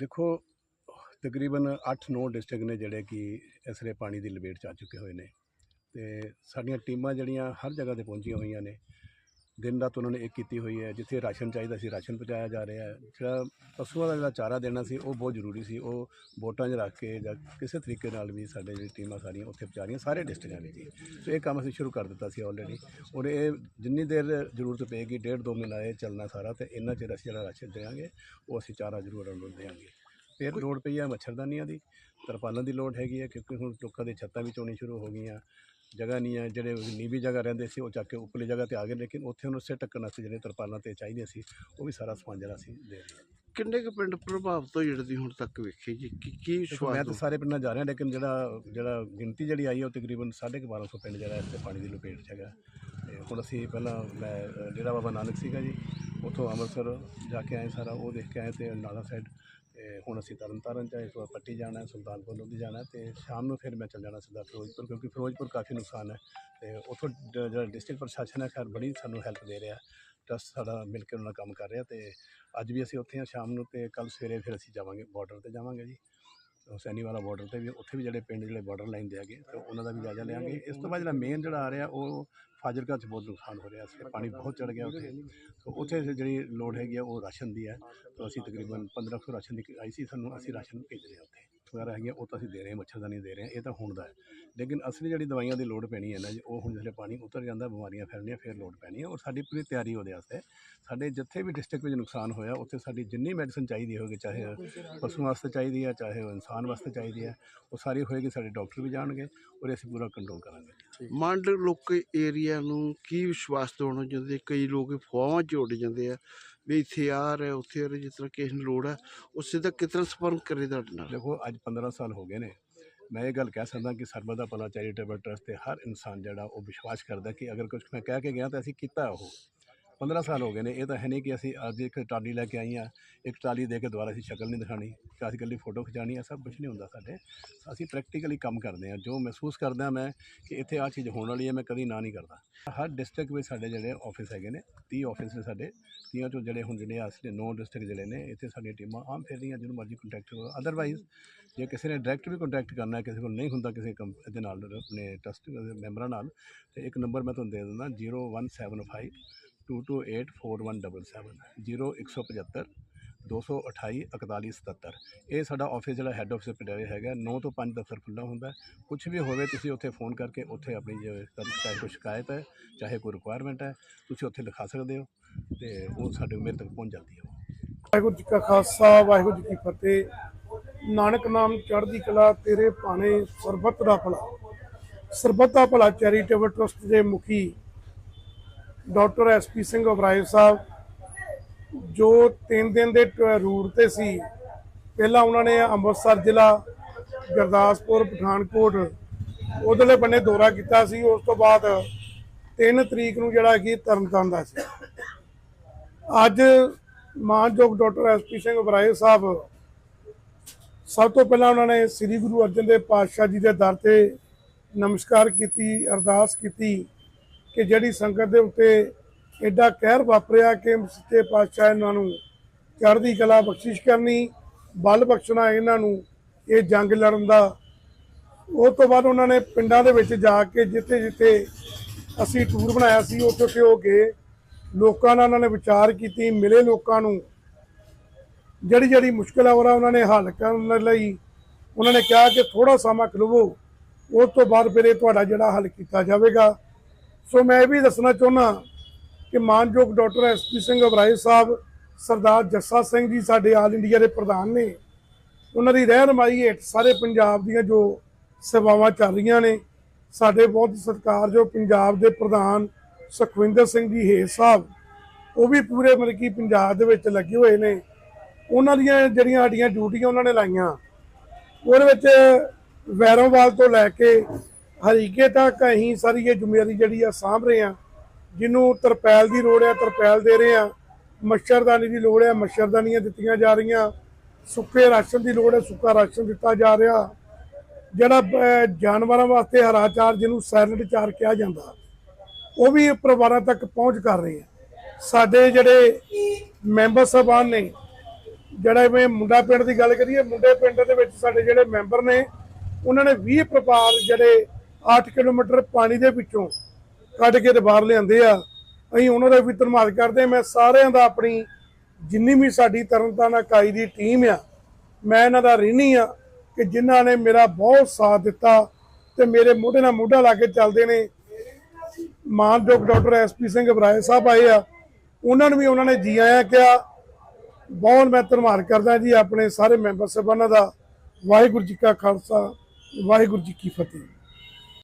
ਦੇਖੋ, ਤਕਰੀਬਨ 8-9 ਡਿਸਟ੍ਰਿਕਟ ਨੇ ਜਿਹੜੇ ਕਿ ਇਸਰੇ ਪਾਣੀ ਦੀ ਲਪੇਟ 'ਚ ਆ ਚੁੱਕੇ ਹੋਏ ਨੇ ਅਤੇ ਸਾਡੀਆਂ ਟੀਮਾਂ ਜਿਹੜੀਆਂ ਹਰ ਜਗ੍ਹਾ ਤੇ ਪਹੁੰਚੀਆਂ ਹੋਈਆਂ ਨੇ। ਦਿਨ ਰਾਤ ਉਹਨਾਂ ਨੇ ਇੱਕ ਕੀਤੀ ਹੋਈ ਹੈ ਜਿੱਥੇ ਰਾਸ਼ਨ ਚਾਹੀਦਾ ਸੀ ਰਾਸ਼ਨ ਪਹੁੰਚਾਇਆ ਜਾ ਰਿਹਾ ਹੈ। ਜਿਹੜਾ ਪਸ਼ੂਆਂ ਦਾ ਜਿਹੜਾ ਚਾਰਾ ਦੇਣਾ ਸੀ ਉਹ ਬਹੁਤ ਜ਼ਰੂਰੀ ਸੀ। ਉਹ ਬੋਟਾਂ 'ਚ ਰੱਖ ਕੇ ਜਾਂ ਕਿਸੇ ਤਰੀਕੇ ਨਾਲ ਵੀ ਸਾਡੇ ਜਿਹੜੀ ਟੀਮਾਂ ਸਾਰੀਆਂ ਉੱਥੇ ਪਹੁੰਚਾ ਰਹੀਆਂ ਸਾਰੇ ਡਿਸਟ੍ਰਿਕਟਾਂ ਵਿੱਚ ਸੋ ਇਹ ਕੰਮ ਅਸੀਂ ਸ਼ੁਰੂ ਕਰ ਦਿੱਤਾ ਸੀ ਆਲਰੇਡੀ ਔਰ ਇਹ ਜਿੰਨੀ ਦੇਰ ਜ਼ਰੂਰਤ ਪਏਗੀ ਡੇਢ ਦੋ ਮਹੀਨਾ ਇਹ ਚੱਲਣਾ ਸਾਰਾ ਤੇ ਇੰਨਾ ਚਿਰ ਅਸੀਂ ਜਿਹੜਾ ਰਾਸ਼ਨ ਦੇਵਾਂਗੇ ਉਹ ਅਸੀਂ ਚਾਰਾ ਜ਼ਰੂਰ ਉਹਨਾਂ ਦੇਵਾਂਗੇ ਫਿਰ ਲੋੜ ਪਈ ਹੈ ਮੱਛਰਦਾਨੀਆਂ ਦੀ ਤਰਪਾਲਾਂ ਦੀ ਲੋੜ ਹੈਗੀ ਹੈ ਕਿਉਂਕਿ ਹੁਣ ਲੋਕਾਂ ਦੇ ਛੱਤਾਂ ਵੀ ਚੋਣੀ ਸ਼ੁਰੂ ਹੋ ਗਈਆਂ। ਜਗ੍ਹਾ ਨਹੀਂ ਹੈ ਜਿਹੜੇ ਨੀਵੀਂ ਜਗ੍ਹਾ ਰਹਿੰਦੇ ਸੀ ਉਹ ਚੱਕ ਕੇ ਉੱਪਰਲੀ ਜਗ੍ਹਾ ਤੇ ਆ ਗਏ ਲੇਕਿਨ ਉੱਥੇ ਉਹਨੂੰ ਸਿਰ ਟੱਕਣ ਵਾਸਤੇ ਜਿਹੜੇ ਤਰਪਾਲਾਂ ਤੇ ਚਾਹੀਦੀਆਂ ਸੀ ਉਹ ਵੀ ਸਾਰਾ ਸਮਾਨ ਜਿਹੜਾ ਅਸੀਂ ਦੇ ਰਹੇ ਹਾਂ ਕਿੰਨੇ ਕੁ ਪਿੰਡ ਪ੍ਰਭਾਵਿਤ ਹੋਏ ਜਿਹੜੇ ਤੁਸੀਂ ਹੁਣ ਤੱਕ ਵੇਖੇ ਜੀ? ਕੀ ਕੀ ਦੇਖੋ, ਮੈਂ ਤਾਂ ਸਾਰੇ ਪਿੰਡਾਂ ਜਾ ਰਿਹਾ ਲੇਕਿਨ ਜਿਹੜਾ ਜਿਹੜਾ ਗਿਣਤੀ ਜਿਹੜੀ ਆਈ ਹੈ ਉਹ ਤਕਰੀਬਨ 1250 ਪਿੰਡ ਜਿਹੜਾ ਇਸ ਤੇ ਪਾਣੀ ਦੀ ਲਪੇਟ 'ਚ ਹੈਗਾ। ਤੇ ਹੁਣ ਅਸੀਂ ਪਹਿਲਾਂ ਮੈਂ ਅ, ਡੇਰਾ ਬਾਬਾ ਨਾਨਕ ਸੀਗਾ ਜੀ ਉੱਥੋਂ ਅੰਮ੍ਰਿਤਸਰ ਜਾ ਕੇ ਆਏ ਸਾਰਾ ਉਹ ਦੇਖ ਕੇ ਆਏ ਤੇ ਨਾਲਾ ਸਾਈਡ ਤੇ ਹੁਣ ਅਸੀਂ ਤਰਨਤਾਰਨ ਚ ਆਏ, ਇਸ ਵਾਰ ਪੱਟੀ ਜਾਣਾ ਸੁਲਤਾਨਪੁਰ ਲੋਧੀ ਜਾਣਾ ਹੈ ਤੇ ਸ਼ਾਮ ਨੂੰ ਫਿਰ ਮੈਂ ਚੱਲ ਜਾਣਾ ਸਿੱਧਾ ਫਿਰੋਜ਼ਪੁਰ ਕਿਉਂਕਿ ਫਿਰੋਜ਼ਪੁਰ ਕਾਫੀ ਨੁਕਸਾਨ ਹੈ ਤੇ ਉੱਥੋਂ ਡ- ਜਿਹੜਾ ਡਿਸਟ੍ਰਿਕਟ ਪ੍ਰਸ਼ਾਸਨ ਹੈ ਖੈਰ ਬੜੀ ਸਾਨੂੰ ਹੈਲਪ ਦੇ ਰਿਹਾ ਟਰਸਟ ਸਾਡਾ ਮਿਲ ਕੇ ਉਹਨਾਂ ਨਾਲ ਕੰਮ ਕਰ ਰਿਹਾ ਤੇ ਅੱਜ ਵੀ ਅਸੀਂ ਉੱਥੇ ਹਾਂ ਸ਼ਾਮ ਨੂੰ ਤੇ ਕੱਲ ਸਵੇਰੇ ਫਿਰ ਅਸੀਂ ਜਾਵਾਂਗੇ ਬਾਰਡਰ ਤੇ ਜਾਵਾਂਗੇ ਜੀ। ਹੁਸੈਨੀ ਵਾਲਾ ਬਾਰਡਰ ਤੇ ਵੀ, ਉੱਥੇ ਵੀ ਜਿਹੜੇ ਪਿੰਡ ਜਿਹੜੇ ਬਾਰਡਰ ਲਾਈਨ ਦੇ ਹੈਗੇ, ਤੇ ਉਹਨਾਂ ਦਾ ਵੀ ਜਾਇਜ਼ਾ ਲਿਆਂਗੇ। ਇਸ ਤੋਂ ਬਾਅਦ ਜਿਹੜਾ ਮੇਨ ਜਿਹੜਾ ਆ ਰਿਹਾ, ਉਹ ਫਾਜ਼ਿਲਕਾ 'ਚ ਬਹੁਤ ਨੁਕਸਾਨ ਹੋ ਰਿਹਾ ਸੀ ਪਾਣੀ ਬਹੁਤ ਚੜ ਗਿਆ ਉੱਥੇ। ਸੋ ਉੱਥੇ ਜਿਹੜੀ ਲੋੜ ਹੈਗੀ ਆ, ਉਹ ਰਾਸ਼ਨ ਦੀ ਹੈ। ਤਾਂ ਅਸੀਂ ਤਕਰੀਬਨ 1500 ਰਾਸ਼ਨ ਦੀ ਆਈ ਸੀ, ਸਾਨੂੰ ਅਸੀਂ ਰਾਸ਼ਨ ਭੇਜ ਰਹੇ ਹਾਂ ਉੱਥੇ। ਵਗੈਰਾ ਹੈਗੀਆਂ ਉਹ ਤਾਂ ਅਸੀਂ ਦੇ ਰਹੇ ਹਾਂ ਮੱਛਰਦਾਨੀ ਦੇ ਰਹੇ ਹਾਂ, ਇਹ ਤਾਂ ਹੁਣ ਦਾ ਹੈ। ਲੇਕਿਨ ਅਸਲੀ ਜਿਹੜੀ ਦਵਾਈਆਂ ਦੀ ਲੋੜ ਪੈਣੀ ਹੈ ਨਾ ਜੀ, ਉਹ ਹੁਣ ਜਿਹੜੇ ਪਾਣੀ ਉਤਰ ਜਾਂਦਾ, ਬਿਮਾਰੀਆਂ ਫੈਲਣੀਆਂ, ਫਿਰ ਲੋੜ ਪੈਣੀ ਹੈ ਔਰ ਸਾਡੀ ਪੂਰੀ ਤਿਆਰੀ ਉਹਦੇ ਵਾਸਤੇ ਸਾਡੇ ਜਿੱਥੇ ਵੀ ਡਿਸਟ੍ਰਿਕਟ ਵਿੱਚ ਨੁਕਸਾਨ ਹੋਇਆ, ਉੱਥੇ ਸਾਡੀ ਜਿੰਨੀ ਮੈਡੀਸਨ ਚਾਹੀਦੀ ਹੋਵੇਗੀ ਚਾਹੇ ਪਸ਼ੂ ਵਾਸਤੇ ਚਾਹੀਦੀ ਹੈ, ਚਾਹੇ ਉਹ ਇਨਸਾਨ ਵਾਸਤੇ ਚਾਹੀਦੀ ਹੈ, ਉਹ ਸਾਰੀ ਹੋਏਗੀ, ਸਾਡੇ ਡਾਕਟਰ ਵੀ ਜਾਣਗੇ ਔਰ ਅਸੀਂ ਪੂਰਾ ਕੰਟਰੋਲ ਕਰਾਂਗੇ। ਮੰਡ ਲੋਕ ਏਰੀਆ ਨੂੰ ਕੀ ਵਿਸ਼ਵਾਸ ਦਿਵਾਉਣਾ ਚਾਹੁੰਦੇ? ਕਈ ਲੋਕ ਫਵਾਹਾਂ ਚ ਉੱਡ ਜਾਂਦੇ ਆ। ਵੀ ਇੱਥੇ ਆ ਰਿਹਾ, ਉੱਥੇ ਆ ਰਿਹਾ, ਜਿਸ ਤਰ੍ਹਾਂ ਕਿਸੇ ਨੂੰ ਲੋੜ ਹੈ ਉਸੇ ਦਾ ਕਿਤਨਾ ਸੰਪਰਕ ਕਰੇ ਤੁਹਾਡੇ ਨਾਲ? ਦੇਖੋ, ਅੱਜ 15 ਸਾਲ ਹੋ ਗਏ ਨੇ। ਮੈਂ ਇਹ ਗੱਲ ਕਹਿ ਸਕਦਾ ਕਿ ਸਰਬਤ ਦਾ ਭਲਾ ਚੈਰੀਟੇਬਲ ਟਰਸਟ ਤੇ ਹਰ ਇਨਸਾਨ ਜਿਹੜਾ ਉਹ ਵਿਸ਼ਵਾਸ ਕਰਦਾ ਕਿ ਅਗਰ ਕੁਝ ਮੈਂ ਕਹਿ ਕੇ ਗਿਆ ਤਾਂ ਅਸੀਂ ਕੀਤਾ ਉਹ। 15 ਸਾਲ ਹੋ ਗਏ ਨੇ, ਇਹ ਤਾਂ ਹੈ ਨਹੀਂ ਕਿ ਅਸੀਂ ਅੱਜ ਇੱਕ ਟਰਾਲੀ ਲੈ ਕੇ ਆਈ ਹਾਂ, ਇੱਕ ਟਰਾਲੀ ਦੇ ਕੇ ਦੁਬਾਰਾ ਅਸੀਂ ਸ਼ਕਲ ਨਹੀਂ ਦਿਖਾਣੀ ਕਿ ਅਸੀਂ ਇਕੱਲੀ ਫੋਟੋ ਖਿਚਾਣੀ ਹੈ ਸਭ ਕੁਝ ਨਹੀਂ ਹੁੰਦਾ ਸਾਡੇ। ਅਸੀਂ ਪ੍ਰੈਕਟੀਕਲੀ ਕੰਮ ਕਰਦੇ ਹਾਂ, ਜੋ ਮਹਿਸੂਸ ਕਰਦਾ ਮੈਂ ਕਿ ਇੱਥੇ ਆ ਚੀਜ਼ ਹੋਣ ਵਾਲੀ ਹੈ, ਮੈਂ ਕਦੀ ਨਾ ਨਹੀਂ ਕਰਦਾ। ਹਰ ਡਿਸਟ੍ਰਿਕਟ ਵਿੱਚ ਸਾਡੇ ਜਿਹੜੇ ਆਫਿਸ ਹੈਗੇ ਨੇ 30 ਆਫਿਸ ਨੇ ਸਾਡੇ ਤੀਆਂ ਚੋਂ ਜਿਹੜੇ ਹੁਣ ਜਿਹੜੇ ਅਸਲੀ ਨੌ ਡਿਸਟ੍ਰਿਕਟ ਜਿਹੜੇ ਨੇ, ਇੱਥੇ ਸਾਡੀਆਂ ਟੀਮਾਂ ਆਮ ਫਿਰ ਰਹੀਆਂ ਜਿਹਨੂੰ ਮਰਜ਼ੀ ਕੰਟੈਕਟ ਕਰੋ ਅਦਰਵਾਈਜ਼ ਜੇ ਕਿਸੇ ਨੇ ਡਾਇਰੈਕਟ ਵੀ ਕੰਟੈਕਟ ਕਰਨਾ ਕਿਸੇ ਕੋਲ ਨਹੀਂ ਹੁੰਦਾ ਕਿਸੇ ਕੰਪ ਇਹਦੇ ਨਾਲ, ਆਪਣੇ ਟਰਸਟ ਮੈਂਬਰਾਂ ਨਾਲ, ਤੇ ਇੱਕ ਨੰਬਰ ਮੈਂ ਤੁਹਾਨੂੰ ਦੇ ਦਿੰਦਾ 0175 2284177 0175 228 4177 ਇਹ ਸਾਡਾ ਆਫਿਸ ਜਿਹੜਾ ਹੈੱਡ ਆਫਿਸ ਪਟਿਆਲੇ ਹੈਗਾ 9 ਤੋਂ 5 ਦਫ਼ਤਰ ਖੁੱਲ੍ਹਾ ਹੁੰਦਾ। ਕੁਝ ਵੀ ਹੋਵੇ ਤੁਸੀਂ ਉੱਥੇ ਫੋਨ ਕਰਕੇ ਉੱਥੇ ਆਪਣੀ ਜੋ ਚਾਹੇ ਕੋਈ ਸ਼ਿਕਾਇਤ ਹੈ, ਚਾਹੇ ਕੋਈ ਰਿਕੁਆਇਰਮੈਂਟ ਹੈ, ਤੁਸੀਂ ਉੱਥੇ ਲਿਖਾ ਸਕਦੇ ਹੋ ਤੇ ਉਹ ਸਾਡੇ ਮੇਰੇ ਤੱਕ ਪਹੁੰਚ ਜਾਂਦੀ ਹੈ। ਵਾਹਿਗੁਰੂ ਜੀ ਕਾ ਖਾਲਸਾ, ਵਾਹਿਗੁਰੂ ਜੀ ਕੀ ਫਤਿਹ। ਨਾਨਕ ਨਾਮ ਚੜ੍ਹਦੀ ਕਲਾ, ਤੇਰੇ ਭਾਣੇ ਸਰਬੱਤ ਦਾ ਭਲਾ। ਸਰਬੱਤ ਦਾ ਭਲਾ ਚੈਰੀਟੇਬਲ ਟਰਸਟ ਦੇ ਮੁਖੀ ਡਾਕਟਰ ਐਸਪੀ ਸਿੰਘ ਅਬਰਾਏ ਸਾਹਿਬ, ਜੋ ਤਿੰਨ ਦਿਨ ਦੇ ਟ- ਰੂਟ ਤੇ ਸੀ, ਪਹਿਲਾਂ ਉਹਨਾਂ ਨੇ ਅੰਮ੍ਰਿਤਸਰ ਜ਼ਿਲ੍ਹਾ, ਗੁਰਦਾਸਪੁਰ, ਪਠਾਨਕੋਟ, ਉਧਰਲੇ ਬੰਨੇ ਦੌਰਾ ਕੀਤਾ ਸੀ, ਉਸ ਤੋਂ ਬਾਅਦ 3 ਤਰੀਕ ਨੂੰ ਜਿਹੜਾ ਕਿ ਤਰਨਤਾਰਨ ਦਾ ਸੀ। ਅੱਜ ਮਾਨਯੋਗ ਡਾਕਟਰ ਐਸਪੀ ਸਿੰਘ ਬਰਾਏ ਸਾਹਿਬ, ਸਭ ਤੋਂ ਪਹਿਲਾਂ ਉਹਨਾਂ ਨੇ ਸ੍ਰੀ ਗੁਰੂ ਅਰਜਨ ਦੇਵ ਪਾਤਸ਼ਾਹ ਜੀ ਦੇ ਦਰ ਤੇ ਨਮਸਕਾਰ ਕੀਤੀ, ਅਰਦਾਸ ਕੀਤੀ। ਕਿ ਜਿਹੜੀ ਸੰਗਤ ਦੇ ਉੱਤੇ ਐਡਾ ਕਹਿਰ ਵਾਪਰਿਆ ਕਿ ਸੱਚੇ ਪਾਤਸ਼ਾਹ ਇਹਨਾਂ ਨੂੰ ਚੜ੍ਹਦੀ ਕਲਾ ਬਖਸ਼ਿਸ਼ ਕਰਨੀ, ਬਲ ਬਖਸ਼ਣਾ ਇਹਨਾਂ ਨੂੰ, ਇਹ ਜੰਗ ਲੜਨ ਦਾ। ਉਹ ਤੋਂ ਬਾਅਦ ਉਹਨਾਂ ਨੇ ਪਿੰਡਾਂ ਦੇ ਵਿੱਚ ਜਾ ਕੇ ਜਿੱਥੇ ਜਿੱਥੇ ਅਸੀਂ ਟੂਰ ਬਣਾਇਆ ਸੀ, ਉੱਥੇ ਉੱਥੇ ਹੋ ਕੇ ਲੋਕਾਂ ਨਾਲ ਉਹਨਾਂ ਨੇ ਵਿਚਾਰ ਕੀਤੀ, ਮਿਲੇ ਲੋਕਾਂ ਨੂੰ। ਜਿਹੜੀ ਜਿਹੜੀ ਮੁਸ਼ਕਲ ਆ ਉਹਨਾਂ ਨੇ ਹੱਲ ਕਰਨ ਲਈ ਉਹਨਾਂ ਨੇ ਕਿਹਾ ਕਿ ਥੋੜਾ ਸਮਾਂ ਖਲਵੋ। ਉਸ ਤੋਂ ਬਾਅਦ ਫਿਰ ਇਹ ਤੁਹਾਡਾ ਜਿਹੜਾ ਹੱਲ ਕੀਤਾ ਜਾਵੇਗਾ। ਸੋ ਮੈਂ ਇਹ ਵੀ ਦੱਸਣਾ ਚਾਹੁੰਦਾ ਕਿ ਮਾਨਯੋਗ ਡਾਕਟਰ ਐਸਪੀ ਸਿੰਘ ਅਬਰਾਏ ਸਾਹਿਬ, ਸਰਦਾਰ ਜੱਸਾ ਸਿੰਘ ਜੀ ਸਾਡੇ ਆਲ ਇੰਡੀਆ ਦੇ ਪ੍ਰਧਾਨ ਨੇ। ਉਹਨਾਂ ਦੀ ਰਹਿਨਮਾਈ ਹੇਠ ਸਾਰੇ ਪੰਜਾਬ ਦੀਆਂ ਜੋ ਸੇਵਾਵਾਂ ਚੱਲ ਰਹੀਆਂ ਨੇ, ਸਾਡੇ ਬਹੁਤ ਸਤਿਕਾਰ ਜੋ ਪੰਜਾਬ ਦੇ ਪ੍ਰਧਾਨ ਸੁਖਵਿੰਦਰ ਸਿੰਘ ਜੀ ਹੇਰ ਸਾਹਿਬ, ਉਹ ਵੀ ਪੂਰੇ ਮਤਲਬ ਕਿ ਪੰਜਾਬ ਦੇ ਵਿੱਚ ਲੱਗੇ ਹੋਏ ਨੇ। ਉਹਨਾਂ ਦੀਆਂ ਜਿਹੜੀਆਂ ਸਾਡੀਆਂ ਡਿਊਟੀਆਂ ਉਹਨਾਂ ਨੇ ਲਾਈਆਂ। ਉਹਦੇ ਵਿੱਚ ਵੈਰੋਵਾਲ ਤੋਂ ਲੈ ਕੇ ਹਰੀਕੇ ਤੱਕ ਅਸੀਂ ਸਾਰੀ ਇਹ ਜ਼ਿੰਮੇਵਾਰੀ ਜਿਹੜੀ ਆ ਸਾਂਭ ਰਹੇ ਆ ਜਿਹਨੂੰ ਤਰਪੈਲ ਦੀ ਲੋੜ ਆ, ਤਰਪੈਲ ਦੇ ਰਹੇ ਆ ਮੱਛਰਦਾਨੀ ਦੀ ਲੋੜ ਆ, ਮੱਛਰਦਾਨੀਆਂ ਦਿੱਤੀਆਂ ਜਾ ਰਹੀਆਂ। ਸੁੱਕੇ ਰਾਸ਼ਨ ਦੀ ਲੋੜ ਹੈ ਸੁੱਕਾ ਰਾਸ਼ਨ ਦਿੱਤਾ ਜਾ ਰਿਹਾ। ਜਿਹੜਾ ਜਾਨਵਰਾਂ ਵਾਸਤੇ ਹਰਾ ਚਾਰ ਜਿਹਨੂੰ ਸੈਲਡ ਚਾਰ ਕਿਹਾ ਜਾਂਦਾ, ਉਹ ਵੀ ਪਰਿਵਾਰਾਂ ਤੱਕ ਪਹੁੰਚ ਕਰ ਰਹੇ ਆ। ਸਾਡੇ ਜਿਹੜੇ ਮੈਂਬਰ ਸਾਹਿਬਾਨ ਨੇ, ਜਿਹੜਾ ਮੈਂ ਮੁੰਡਾ ਪਿੰਡ ਦੀ ਗੱਲ ਕਰੀਏ, ਮੁੰਡੇ ਪਿੰਡ ਦੇ ਵਿੱਚ ਸਾਡੇ ਜਿਹੜੇ ਮੈਂਬਰ ਨੇ, ਉਹਨਾਂ ਨੇ 20 ਪ੍ਰਪਾਲ ਜਿਹੜੇ 8 ਕਿਲੋਮੀਟਰ ਪਾਣੀ ਦੇ ਵਿੱਚੋਂ ਕੱਢ ਕੇ ਤੇ ਬਾਹਰ ਲਿਆਂਦੇ ਆ। ਅਸੀਂ ਉਹਨਾਂ ਦਾ ਵੀ ਧੰਨਵਾਦ ਕਰਦੇ ਹਾਂ। ਮੈਂ ਸਾਰਿਆਂ ਦਾ ਆਪਣੀ ਜਿੰਨੀ ਵੀ ਸਾਡੀ ਤਰਨਤਾਰਨ ਇਕਾਈ ਦੀ ਟੀਮ ਆ, ਮੈਂ ਇਹਨਾਂ ਦਾ ਰਿਣੀ ਆ ਕਿ ਜਿਨ੍ਹਾਂ ਨੇ ਮੇਰਾ ਬਹੁਤ ਸਾਥ ਦਿੱਤਾ ਤੇ ਮੇਰੇ ਮੋਢੇ ਨਾਲ ਮੋਢਾ ਲਾ ਕੇ ਚੱਲਦੇ ਨੇ। ਮਾਨਯੋਗ ਡਾਕਟਰ ਐਸਪੀ ਸਿੰਘ ਬਰਾਏ ਸਾਹਿਬ ਆਏ ਆ। ਉਹਨਾਂ ਨੂੰ ਵੀ ਉਹਨਾਂ ਨੇ ਜੀ ਆਇਆਂ ਕਿਹਾ। ਬਹੁਤ ਮੈਂ ਧੰਨਵਾਦ ਕਰਦਾ ਜੀ ਆਪਣੇ ਸਾਰੇ ਮੈਂਬਰ ਸਾਹਿਬਾਨਾਂ ਦਾ। ਵਾਹਿਗੁਰੂ ਜੀ ਕਾ ਖਾਲਸਾ, ਵਾਹਿਗੁਰੂ ਜੀ ਕੀ ਫਤਿਹ।